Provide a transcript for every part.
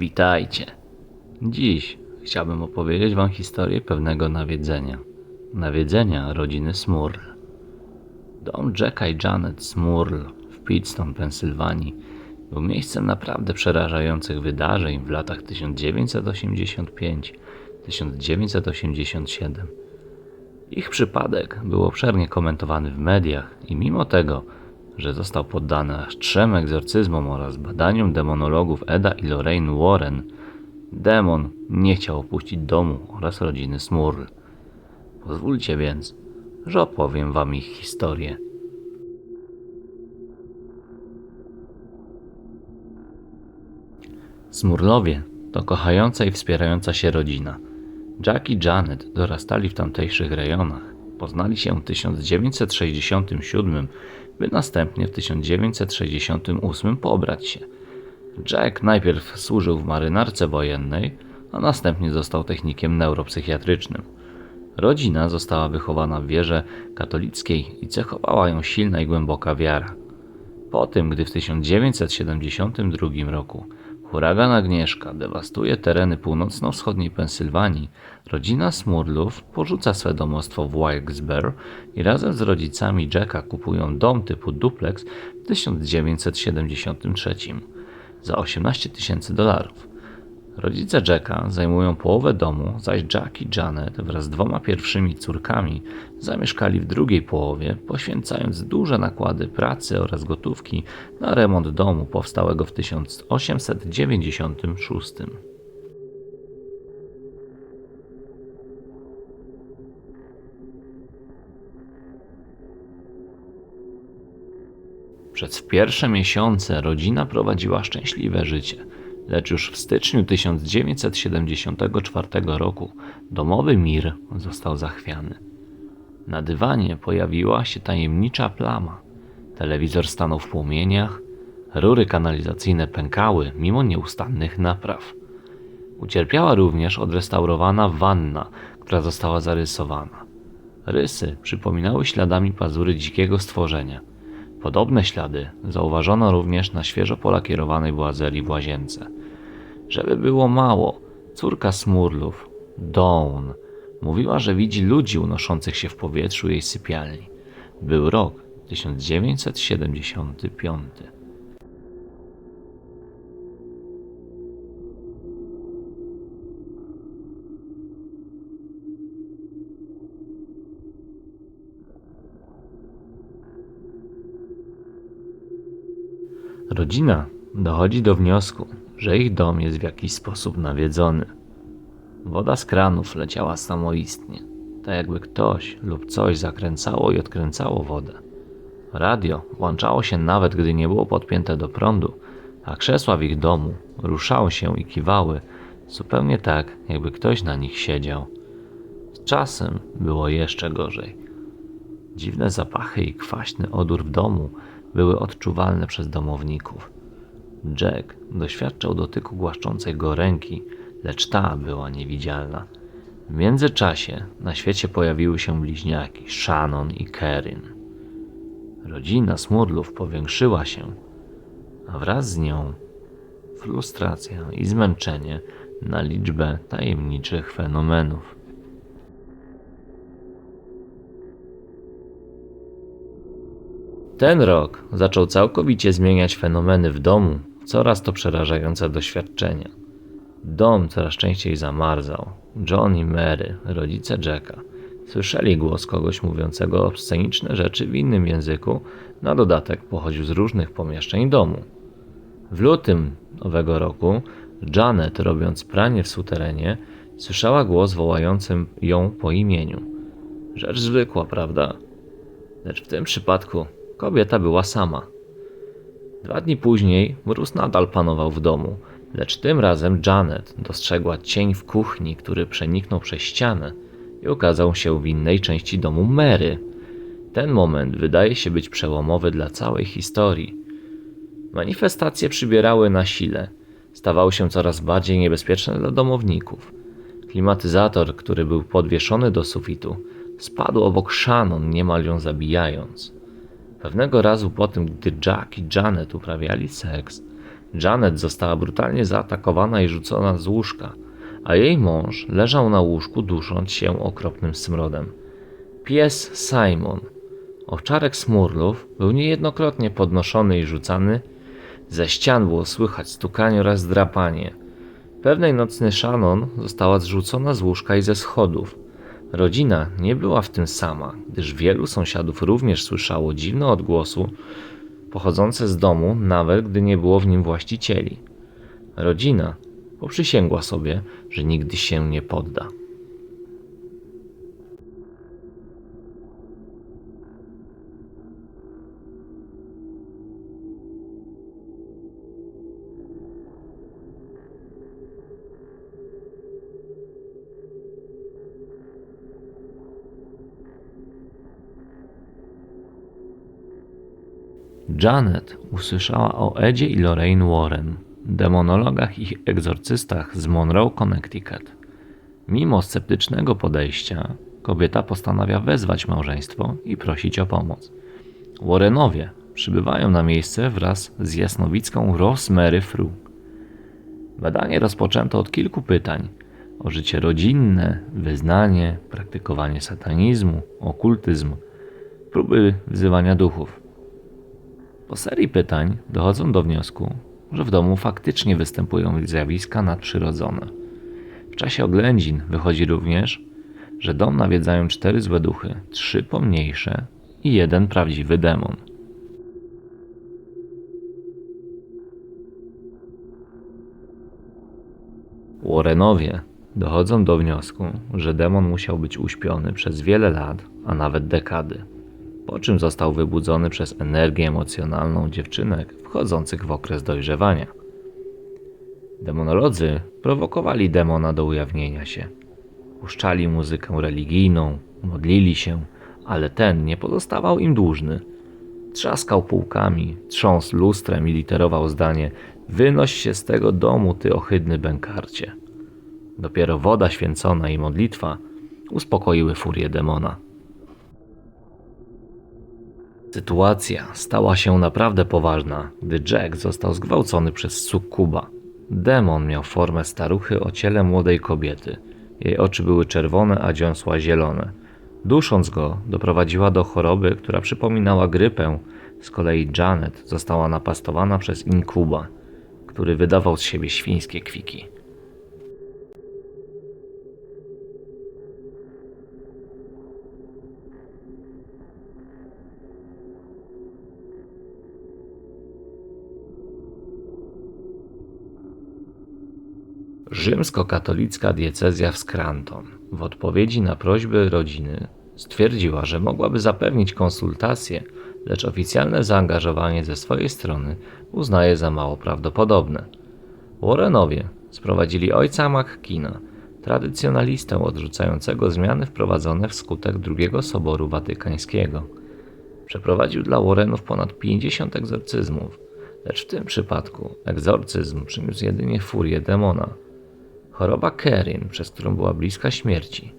Witajcie. Dziś chciałbym opowiedzieć Wam historię pewnego nawiedzenia. Nawiedzenia rodziny Smurl. Dom Jacka i Janet Smurl w Pittston, Pensylwanii był miejscem naprawdę przerażających wydarzeń w latach 1985-1987. Ich przypadek był obszernie komentowany w mediach i mimo tego, że został poddany aż trzem egzorcyzmom oraz badaniom demonologów Eda i Lorraine Warren, demon nie chciał opuścić domu oraz rodziny Smurl. Pozwólcie więc, że opowiem wam ich historię. Smurlowie to kochająca i wspierająca się rodzina. Jack i Janet dorastali w tamtejszych rejonach. Poznali się w 1967, by następnie w 1968 pobrać się. Jack najpierw służył w marynarce wojennej, a następnie został technikiem neuropsychiatrycznym. Rodzina została wychowana w wierze katolickiej i cechowała ją silna i głęboka wiara. Po tym, gdy w 1972 roku huragan Agnieszka dewastuje tereny północno-wschodniej Pensylwanii, rodzina Smurlów porzuca swe domostwo w Wilkes-Barre i razem z rodzicami Jacka kupują dom typu duplex w 1973 za 18 tysięcy dolarów. Rodzice Jacka zajmują połowę domu, zaś Jack i Janet wraz z dwoma pierwszymi córkami zamieszkali w drugiej połowie, poświęcając duże nakłady pracy oraz gotówki na remont domu powstałego w 1896. Przez pierwsze miesiące rodzina prowadziła szczęśliwe życie, lecz już w styczniu 1974 roku domowy mir został zachwiany. Na dywanie pojawiła się tajemnicza plama. Telewizor stanął w płomieniach, rury kanalizacyjne pękały mimo nieustannych napraw. Ucierpiała również odrestaurowana wanna, która została zarysowana. Rysy przypominały śladami pazury dzikiego stworzenia. Podobne ślady zauważono również na świeżo polakierowanej błazerii w łazience. Żeby było mało, córka Smurlów, Dawn, mówiła, że widzi ludzi unoszących się w powietrzu jej sypialni. Był rok 1975. Rodzina dochodzi do wniosku, że ich dom jest w jakiś sposób nawiedzony. Woda z kranów leciała samoistnie, tak jakby ktoś lub coś zakręcało i odkręcało wodę. Radio włączało się nawet gdy nie było podpięte do prądu, a krzesła w ich domu ruszały się i kiwały, zupełnie tak, jakby ktoś na nich siedział. Z czasem było jeszcze gorzej. Dziwne zapachy i kwaśny odór w domu były odczuwalne przez domowników. Jack doświadczał dotyku głaszczącej go ręki, lecz ta była niewidzialna. W międzyczasie na świecie pojawiły się bliźniaki Shannon i Kerin. Rodzina Smurlów powiększyła się, a wraz z nią frustracja i zmęczenie na liczbę tajemniczych fenomenów. Ten rok zaczął całkowicie zmieniać fenomeny w domu, coraz to przerażające doświadczenia. Dom coraz częściej zamarzał. John i Mary, rodzice Jacka, słyszeli głos kogoś mówiącego obsceniczne rzeczy w innym języku, na dodatek pochodził z różnych pomieszczeń domu. W lutym owego roku Janet, robiąc pranie w suterenie, słyszała głos wołającym ją po imieniu. Rzecz zwykła, prawda? Lecz w tym przypadku kobieta była sama. Dwa dni później mróz nadal panował w domu, lecz tym razem Janet dostrzegła cień w kuchni, który przeniknął przez ścianę i okazał się w innej części domu Mary. Ten moment wydaje się być przełomowy dla całej historii. Manifestacje przybierały na sile, stawały się coraz bardziej niebezpieczne dla domowników. Klimatyzator, który był podwieszony do sufitu, spadł obok Shannon, niemal ją zabijając. Pewnego razu po tym, gdy Jack i Janet uprawiali seks, Janet została brutalnie zaatakowana i rzucona z łóżka, a jej mąż leżał na łóżku dusząc się okropnym smrodem. Pies Simon, owczarek Smurlów, był niejednokrotnie podnoszony i rzucany. Ze ścian było słychać stukanie oraz drapanie. Pewnej nocy Shannon została zrzucona z łóżka i ze schodów. Rodzina nie była w tym sama, gdyż wielu sąsiadów również słyszało dziwne odgłosy pochodzące z domu, nawet gdy nie było w nim właścicieli. Rodzina poprzysięgła sobie, że nigdy się nie podda. Janet usłyszała o Edzie i Lorraine Warren, demonologach i egzorcystach z Monroe, Connecticut. Mimo sceptycznego podejścia, kobieta postanawia wezwać małżeństwo i prosić o pomoc. Warrenowie przybywają na miejsce wraz z jasnowicką Rosemary Fru. Badanie rozpoczęto od kilku pytań o życie rodzinne, wyznanie, praktykowanie satanizmu, okultyzm, próby wzywania duchów. Po serii pytań dochodzą do wniosku, że w domu faktycznie występują zjawiska nadprzyrodzone. W czasie oględzin wychodzi również, że dom nawiedzają cztery złe duchy, trzy pomniejsze i jeden prawdziwy demon. Warrenowie dochodzą do wniosku, że demon musiał być uśpiony przez wiele lat, a nawet dekady po czym został wybudzony przez energię emocjonalną dziewczynek wchodzących w okres dojrzewania. Demonolodzy prowokowali demona do ujawnienia się. Puszczali muzykę religijną, modlili się, ale ten nie pozostawał im dłużny. Trzaskał półkami, trząsł lustrem i literował zdanie: Wynoś się z tego domu, ty ohydny bękarcie. Dopiero woda święcona i modlitwa uspokoiły furię demona. Sytuacja stała się naprawdę poważna, gdy Jack został zgwałcony przez sukuba. Demon miał formę staruchy o ciele młodej kobiety. Jej oczy były czerwone, a dziąsła zielone. Dusząc go, doprowadziła do choroby, która przypominała grypę. Z kolei Janet została napastowana przez inkuba, który wydawał z siebie świńskie kwiki. Rzymskokatolicka diecezja w Scranton w odpowiedzi na prośby rodziny stwierdziła, że mogłaby zapewnić konsultacje, lecz oficjalne zaangażowanie ze swojej strony uznaje za mało prawdopodobne. Warrenowie sprowadzili ojca McKina, tradycjonalistę odrzucającego zmiany wprowadzone wskutek II Soboru Watykańskiego. Przeprowadził dla Warrenów ponad 50 egzorcyzmów, lecz w tym przypadku egzorcyzm przyniósł jedynie furię demona – Choroba Kerin, przez którą była bliska śmierci,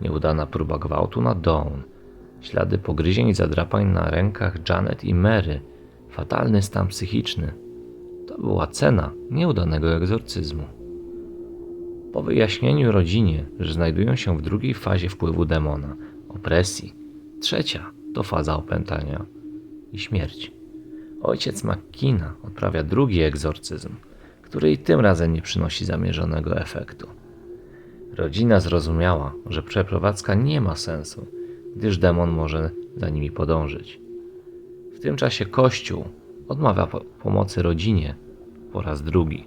nieudana próba gwałtu na Dawn, ślady pogryzień i zadrapań na rękach Janet i Mary, fatalny stan psychiczny. To była cena nieudanego egzorcyzmu. Po wyjaśnieniu rodzinie, że znajdują się w drugiej fazie wpływu demona, opresji, trzecia to faza opętania i śmierci. Ojciec McKina odprawia drugi egzorcyzm – który i tym razem nie przynosi zamierzonego efektu. Rodzina zrozumiała, że przeprowadzka nie ma sensu, gdyż demon może za nimi podążyć. W tym czasie Kościół odmawia pomocy rodzinie po raz drugi.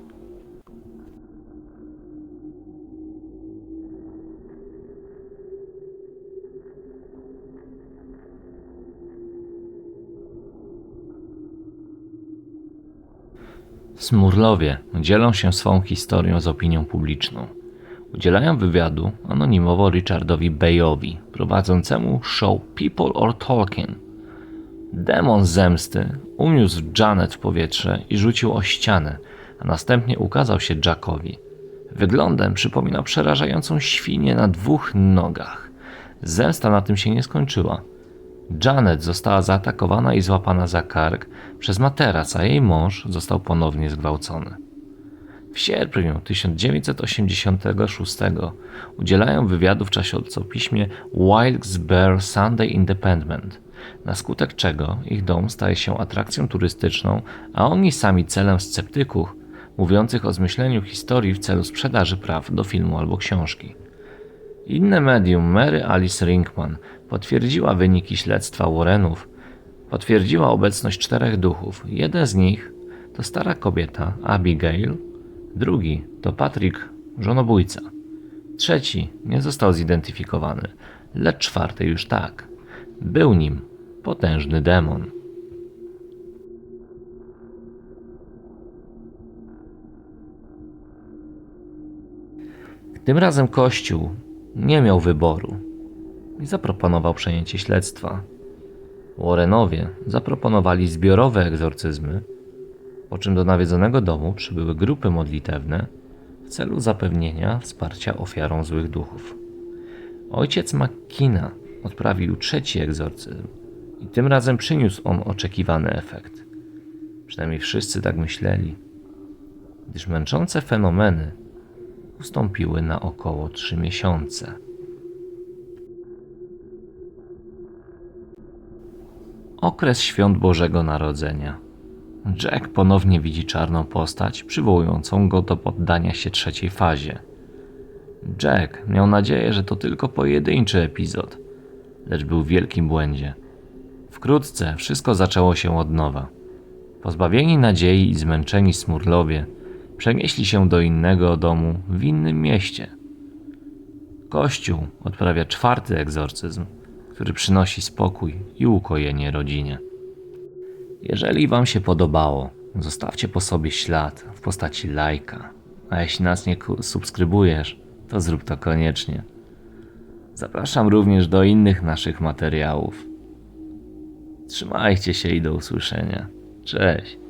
Smurlowie dzielą się swą historią z opinią publiczną. Udzielają wywiadu anonimowo Richardowi Bayowi, prowadzącemu show People or Talking. Demon zemsty uniósł Janet w powietrze i rzucił o ścianę, a następnie ukazał się Jackowi. Wyglądem przypominał przerażającą świnię na dwóch nogach. Zemsta na tym się nie skończyła. Janet została zaatakowana i złapana za kark przez materac, a jej mąż został ponownie zgwałcony. W sierpniu 1986 udzielają wywiadu w czasopiśmie Wilkes-Barre Sunday Independent, na skutek czego ich dom staje się atrakcją turystyczną, a oni sami celem sceptyków mówiących o zmyśleniu historii w celu sprzedaży praw do filmu albo książki. Inne medium, Mary Alice Ringman, potwierdziła wyniki śledztwa Warrenów. Potwierdziła obecność czterech duchów. Jeden z nich to stara kobieta Abigail, drugi to Patrick, żonobójca. Trzeci nie został zidentyfikowany, lecz czwarty już tak. Był nim potężny demon. Tym razem Kościół nie miał wyboru i zaproponował przejęcie śledztwa. Warrenowie zaproponowali zbiorowe egzorcyzmy, po czym do nawiedzonego domu przybyły grupy modlitewne w celu zapewnienia wsparcia ofiarom złych duchów. Ojciec McKina odprawił trzeci egzorcyzm i tym razem przyniósł on oczekiwany efekt. Przynajmniej wszyscy tak myśleli, gdyż męczące fenomeny ustąpiły na około trzy miesiące. Okres świąt Bożego Narodzenia. Jack ponownie widzi czarną postać, przywołującą go do poddania się trzeciej fazie. Jack miał nadzieję, że to tylko pojedynczy epizod, lecz był w wielkim błędzie. Wkrótce wszystko zaczęło się od nowa. Pozbawieni nadziei i zmęczeni smurlowie przenieśli się do innego domu w innym mieście. Kościół odprawia czwarty egzorcyzm, który przynosi spokój i ukojenie rodzinie. Jeżeli Wam się podobało, zostawcie po sobie ślad w postaci lajka, a jeśli nas nie subskrybujesz, to zrób to koniecznie. Zapraszam również do innych naszych materiałów. Trzymajcie się i do usłyszenia. Cześć.